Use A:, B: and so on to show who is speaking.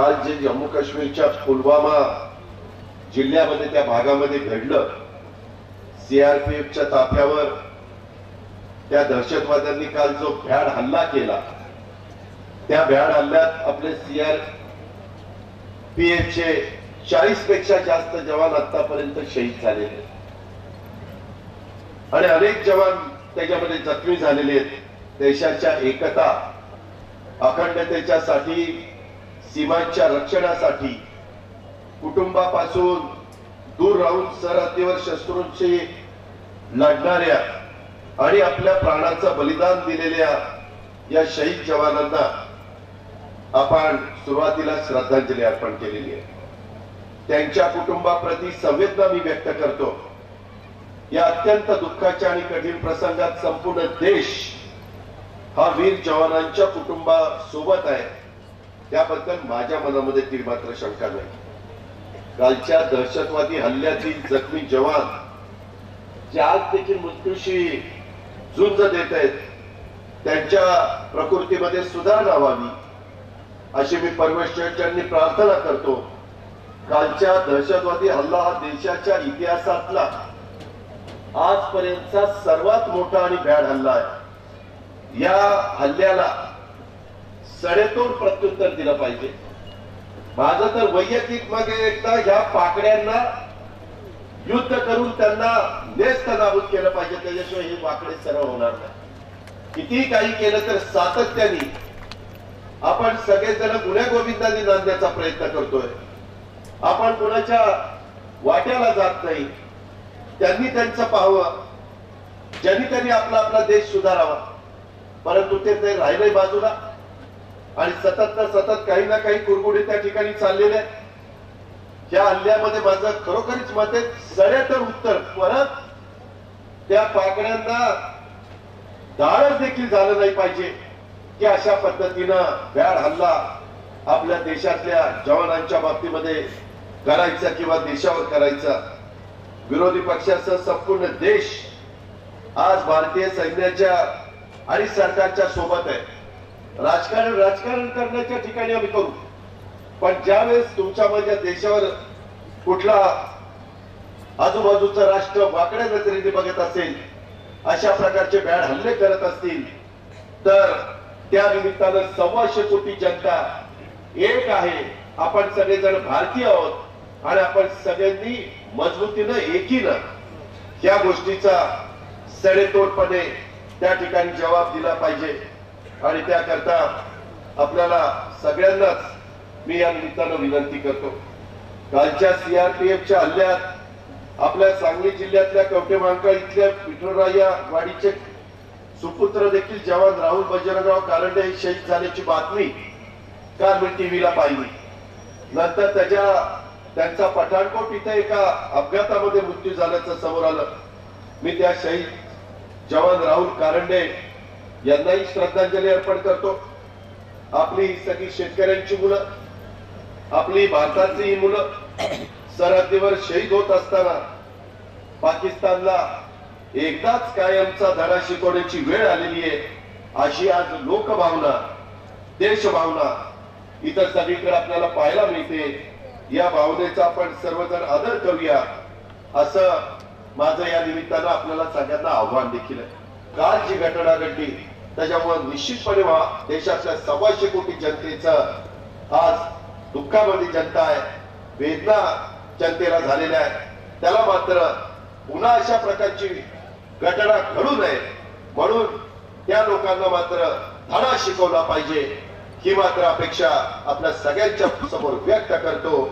A: काल जे जम्मू काश्मीरच्या पुलवामा जिल्ह्यामध्ये त्या भागामध्ये घडलं सीआरपीएफच्या ताफ्यावर त्या दहशतवाद्यांनी काल जो भ्याड हल्ला केला त्या भ्याड हल्ल्यात आपले सीआर पीएफचे चाळीसपेक्षा जास्त जवान आतापर्यंत शहीद झालेले आहेत. आणि अनेक जवान त्याच्यामध्ये जखमी झालेले आहेत देशाच्या एकता अखंडतेच्यासाठी सीमांच्या रक्षणासाठी कुटुंबापासून दूर राहून सरहद्दीवर शस्त्रूंशी लढणाऱ्या आणि आपल्या प्राणाचं बलिदान दिलेल्या या शहीद जवानांना आपण सुरुवातीला श्रद्धांजली अर्पण केलेली आहे. त्यांच्या कुटुंबाप्रती संवेदना मी व्यक्त करतो. या अत्यंत दुःखाच्या आणि कठीण प्रसंगात संपूर्ण देश हा वीर जवानांच्या कुटुंबासोबत आहे. त्याबद्दल माझ्या मनामध्ये ती मात्र शंका नाही. कालच्या दहशतवादी हल्ल्यातील जखमी जवान जे आज देखील मृत्यूशी झुंज देत आहेत. त्यांच्या प्रकृतीमध्ये सुधारणा व्हावी अशी मी परमेश्वरांनी प्रार्थना करतो कालच्या दहशतवादी हल्ला हा देशाच्या इतिहासातला आजपर्यंतचा सर्वात मोठा आणि भ्याड हल्ला आहे. या हल्ल्याला सडेतोड प्रत्युत्तर दिलं पाहिजे. माझं तर वैयक्तिक मागे एकदा ह्या पाकड्यांना युद्ध करून त्यांना नेस्त नाबूद केलं पाहिजे. त्याच्याशिवाय हे वाकडे सरळ होणार नाही. कितीही काही केलं तर सातत्याने आपण सगळेजण गुन्हे गोविंदांनी नांदण्याचा प्रयत्न करतोय. आपण कुणाच्या वाट्याला जात नाही. त्यांनी त्यांचं पाहावं. ज्यांनी त्यांनी आपला आपला देश सुधारावा. परंतु ते ते राहिले बाजूला. आणि सतत तर सतत काही ना काही कुरकुडी त्या ठिकाणी चाललेले या हल्ल्यामध्ये माझं खरोखरीच मत आहे सडेतर उत्तर. परत त्या पाकड्यांना धाडस देखील झालं नाही पाहिजे की अशा पद्धतीनं भ्याड हल्ला आपल्या देशातल्या जवानांच्या बाबतीमध्ये करायचा किंवा देशावर करायचा. विरोधी पक्षासह संपूर्ण देश आज भारतीय सैन्याच्या आणि सरकारच्या सोबत आहे. राजकारण राजकारण करण्याच्या ठिकाणी आम्ही करू. पण ज्यावेळेस तुमच्या माझ्या देशावर कुठला आजूबाजूचं राष्ट्र वाकड्या नजरेने बघत असेल अशा प्रकारचे बॅड हल्ले करत असतील तर त्या निमित्तानं सव्वाशे कोटी जनता एक आहे. आपण सगळेजण भारतीय आहोत आणि आपण सगळ्यांनी मजबूतीनं एकीनं या गोष्टीचा सडेतोडपणे त्या ठिकाणी जबाब दिला पाहिजे. आणि त्याकरता आपल्याला सगळ्यांनाच मी या निमित्तानं विनंती करतो. कालच्या सीआरपीएफच्या हल्ल्यात आपल्या सांगली जिल्ह्यातल्या कवटेमांका इथल्या विठुराया वाडीचे सुपुत्र देखील जवान राहुल बजरंगराव कारंडे शहीद झाल्याची बातमी काल मी टीव्हीला पाहिली. नंतर त्याच्या त्यांचा पठाणकोट इथे एका अपघातामध्ये मृत्यू झाल्याचं समोर आलं. मी त्या शहीद जवान राहुल कारंडे यांनाही श्रद्धांजली अर्पण करतो. आपली सगळी शेतकऱ्यांची मुलं आपली भारताची ही मुलं सरहद्दीवर शहीद होत असताना पाकिस्तानला एकदाच कायमचा धडा शिकवण्याची वेळ आलेली आहे. अशी आज लोकभावना देशभावना इतर सगळीकडे आपल्याला पाहायला मिळते. या भावनेचा आपण सर्वजण आदर करूया. असं माझं या निमित्तानं आपल्याला सगळ्यांना आव्हान देखील आहे. काल जी घटना घडली त्याच्यामुळे निश्चितपणे देशातल्या सव्वाशे कोटी जनतेचं आज दुःखामध्ये जनता आहे. वेदना जनतेला झालेल्या आहेत. त्याला मात्र पुन्हा अशा प्रकारची घटना घडू नये. म्हणून त्या लोकांना मात्र धडा शिकवला पाहिजे. ही मात्र अपेक्षा आपल्या सगळ्यांच्या समोर व्यक्त करतो.